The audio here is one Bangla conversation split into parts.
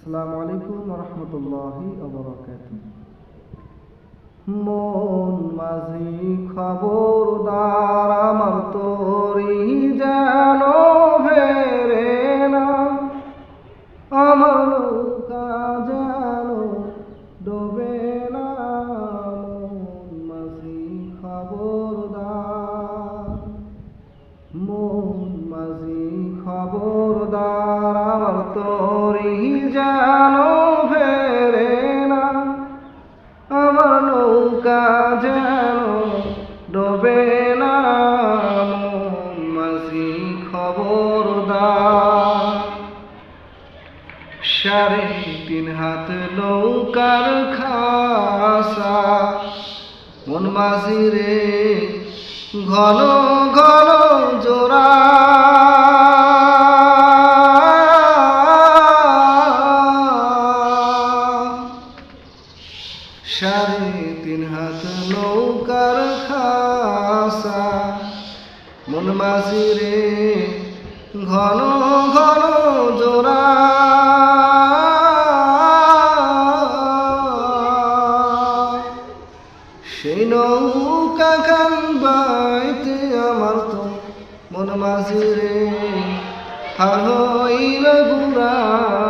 আসসালামু আলাইকুম রহমতুল্লাহি মন মাঝি খবরদার আমার তোরি যেন ভেরে না। আমার নৌকা যেন ডোবে মাঝি খবরদার, আমার তোরি যেন ফেরে না। আমার নৌকা যেন ডোবে না। মাঝি খবরদার। সাড়ে তিন হাত নৌকার খাসা। মন মাঝি রে ঘন ঘন সাড়ে তিন হাত নৌকার খাসা। মন মাঝি রে ঘন ঘন জোড়া। সেই নৌকা খান বাইতে আমার তো মন মাঝি রে হার হইল গুড়ারে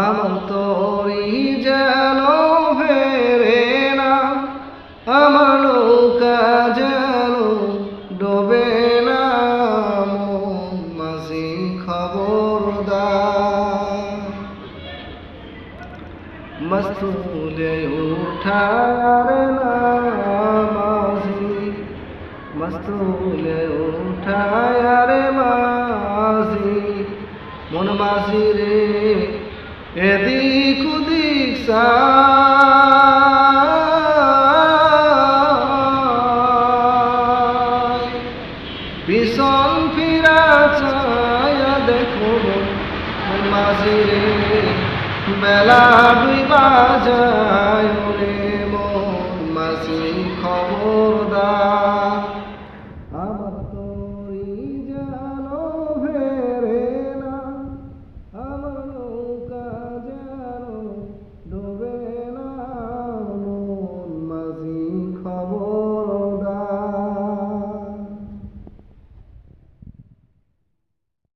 আমার তোরি যেন ফেরে না, আমার নৌকা যেন ডোবে না মাঝি খবরদার। মস্তুলে উঠার নামাজি মস্তুলে উঠার মাঝি মন মাঝি রে এদিক ওদিক পিছন ফিরা ছায়া দেখো মাঝে বেলা দুই বাজায় রে মন মাঝি খবরদার।